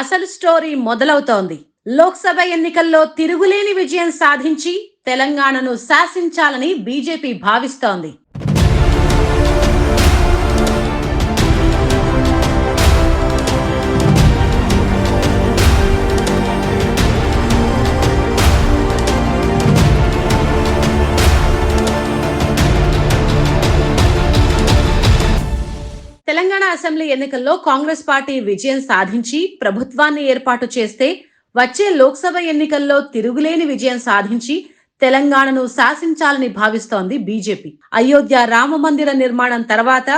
అసలు స్టోరీ మొదలవుతోంది. లోక్సభ ఎన్నికల్లో తిరుగులేని విజయం సాధించి తెలంగాణను శాసించాలని బీజేపీ భావిస్తోంది. తెలంగాణ అసెంబ్లీ ఎన్నికల్లో కాంగ్రెస్ పార్టీ విజయం సాధించి ప్రభుత్వాన్ని ఏర్పాటు చేస్తే వచ్చే లోక్సభ ఎన్నికల్లో తిరుగులేని విజయం సాధించి తెలంగాణను శాసించాలని భావిస్తోంది బీజేపీ. అయోధ్య రామ మందిర నిర్మాణం తర్వాత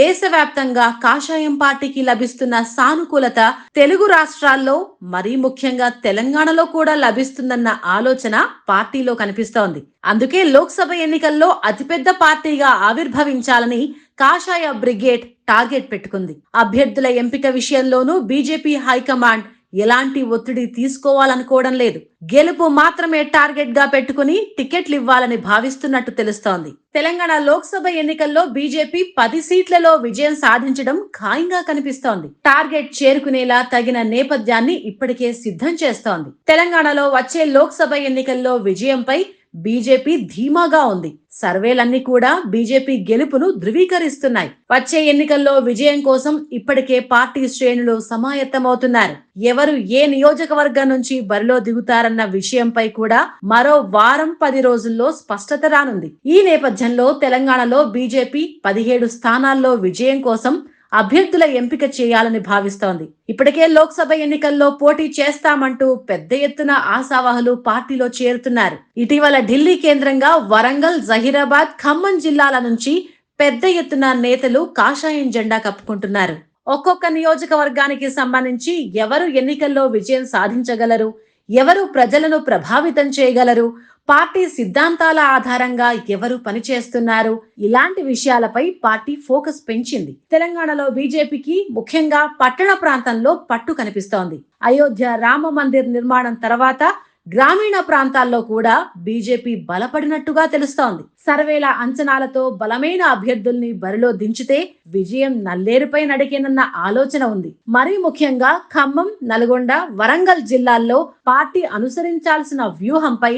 దేశవ్యాప్తంగా కాషాయం పార్టీకి లభిస్తున్న సానుకూలత తెలుగు రాష్ట్రాల్లో మరీ ముఖ్యంగా తెలంగాణలో కూడా లభిస్తుందన్న ఆలోచన పార్టీలో కనిపిస్తోంది. అందుకే లోక్సభ ఎన్నికల్లో అతిపెద్ద పార్టీగా ఆవిర్భవించాలని కాషాయ బ్రిగేడ్ టార్గెట్ పెట్టుకుంది. అభ్యర్థుల ఎంపిక విషయంలోనూ బీజేపీ హైకమాండ్ ఎలాంటి ఒత్తిడి తీసుకోవాలనుకోవడం లేదు. గెలుపు మాత్రమే టార్గెట్గా పెట్టుకుని టికెట్లు ఇవ్వాలని భావిస్తున్నట్టు తెలుస్తోంది. తెలంగాణ లోక్సభ ఎన్నికల్లో బీజేపీ పది సీట్లలో విజయం సాధించడం ఖాయంగా కనిపిస్తోంది. టార్గెట్ చేరుకునేలా తగిన నేపథ్యాన్ని ఇప్పటికే సిద్ధం చేస్తోంది. తెలంగాణలో వచ్చే లోక్సభ ఎన్నికల్లో విజయంపై బీజేపీ ధీమాగా ఉంది. సర్వేలన్నీ కూడా బీజేపీ గెలుపును ధృవీకరిస్తున్నాయి. వచ్చే ఎన్నికల్లో విజయం కోసం ఇప్పటికే పార్టీ శ్రేణులు సమాయత్తమవుతున్నారు. ఎవరు ఏ నియోజకవర్గం నుంచి బరిలో దిగుతారన్న విషయంపై కూడా మరో వారం పది రోజుల్లో స్పష్టత రానుంది. ఈ నేపథ్యంలో తెలంగాణలో బీజేపీ పదిహేడు స్థానాల్లో విజయం కోసం అభ్యర్థుల ఎంపిక చేయాలని భావిస్తోంది. ఇప్పటికే లోక్సభ ఎన్నికల్లో పోటీ చేస్తామంటూ పెద్ద ఎత్తున ఆశావాహులు పార్టీలో చేరుతున్నారు. ఇటీవల ఢిల్లీ కేంద్రంగా వరంగల్ జహీరాబాద్ ఖమ్మం జిల్లాల నుంచి పెద్ద ఎత్తున నేతలు కాషాయం జెండా కప్పుకుంటున్నారు. ఒక్కొక్క నియోజకవర్గానికి సంబంధించి ఎవరు ఎన్నికల్లో విజయం సాధించగలరు? ఎవరు ప్రజలను ప్రభావితం చేయగలరు? పార్టీ సిద్ధాంతాల ఆధారంగా ఎవరు పనిచేస్తున్నారు? ఇలాంటి విషయాలపై పార్టీ ఫోకస్ పెంచింది. తెలంగాణలో బీజేపీకి ముఖ్యంగా పట్టణ ప్రాంతంలో పట్టు కనిపిస్తోంది. అయోధ్య రామ మందిర్ నిర్మాణం తర్వాత గ్రామీణ ప్రాంతాల్లో కూడా బీజేపీ బలపడినట్టుగా తెలుస్తోంది. సర్వేల అంచనాలతో బలమైన అభ్యర్థుల్ని బరిలో దించితే విజయం నల్లేరుపై నడికేనన్న ఆలోచన ఉంది. మరీ ముఖ్యంగా ఖమ్మం నల్గొండ వరంగల్ జిల్లాల్లో పార్టీ అనుసరించాల్సిన వ్యూహంపై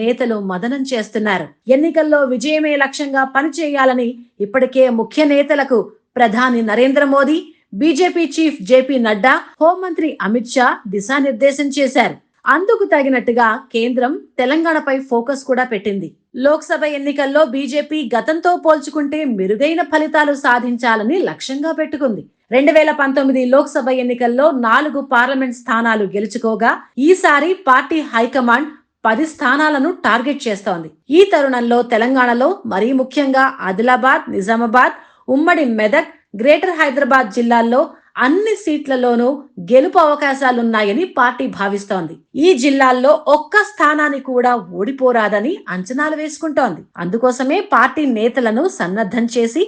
నేతలు మదనం చేస్తున్నారు. ఎన్నికల్లో విజయమే లక్ష్యంగా పనిచేయాలని ఇప్పటికే ముఖ్య నేతలకు ప్రధాని Narendra Modi BJP chief JP Nadda హోంమంత్రి అమిత్ షా దిశానిర్దేశం చేశారు. అందుకు తగినట్టుగా కేంద్రం తెలంగాణపై ఫోకస్ కూడా పెట్టింది. లోక్సభ ఎన్నికల్లో బీజేపీ గతంతో పోల్చుకుంటే మెరుగైన ఫలితాలు సాధించాలని లక్ష్యంగా పెట్టుకుంది. రెండు వేల పంతొమ్మిది లోక్సభ ఎన్నికల్లో నాలుగు పార్లమెంట్ స్థానాలు గెలుచుకోగా ఈసారి పార్టీ హైకమాండ్ పది స్థానాలను టార్గెట్ చేస్తోంది. ఈ తరుణంలో తెలంగాణలో మరీ ముఖ్యంగా ఆదిలాబాద్ నిజామాబాద్ ఉమ్మడి మెదక్ గ్రేటర్ హైదరాబాద్ జిల్లాల్లో అన్ని సీట్లలోనూ గెలుపు అవకాశాలున్నాయని పార్టీ భావిస్తోంది. ఈ జిల్లాల్లో ఒక్క స్థానాన్ని కూడా ఓడిపోరాదని అంచనాలు వేసుకుంటోంది. అందుకోసమే పార్టీ నేతలను సన్నద్ధం చేసి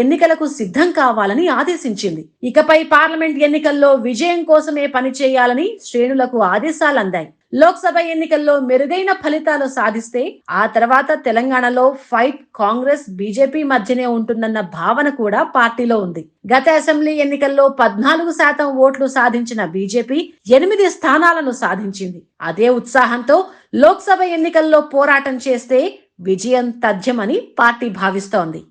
ఎన్నికలకు సిద్ధం కావాలని ఆదేశించింది. ఇకపై పార్లమెంట్ ఎన్నికల్లో విజయం కోసమే పనిచేయాలని శ్రేణులకు ఆదేశాలు అందాయి. లోక్సభ ఎన్నికల్లో మెరుగైన ఫలితాలు సాధిస్తే ఆ తర్వాత తెలంగాణలో ఫైట్ కాంగ్రెస్ బీజేపీ మధ్యనే ఉంటుందన్న భావన కూడా పార్టీలో ఉంది. గత అసెంబ్లీ ఎన్నికల్లో పద్నాలుగు శాతం ఓట్లు సాధించిన బీజేపీ ఎనిమిది స్థానాలను సాధించింది. అదే ఉత్సాహంతో లోక్సభ ఎన్నికల్లో పోరాటం చేస్తే విజయం తథ్యమని పార్టీ భావిస్తోంది.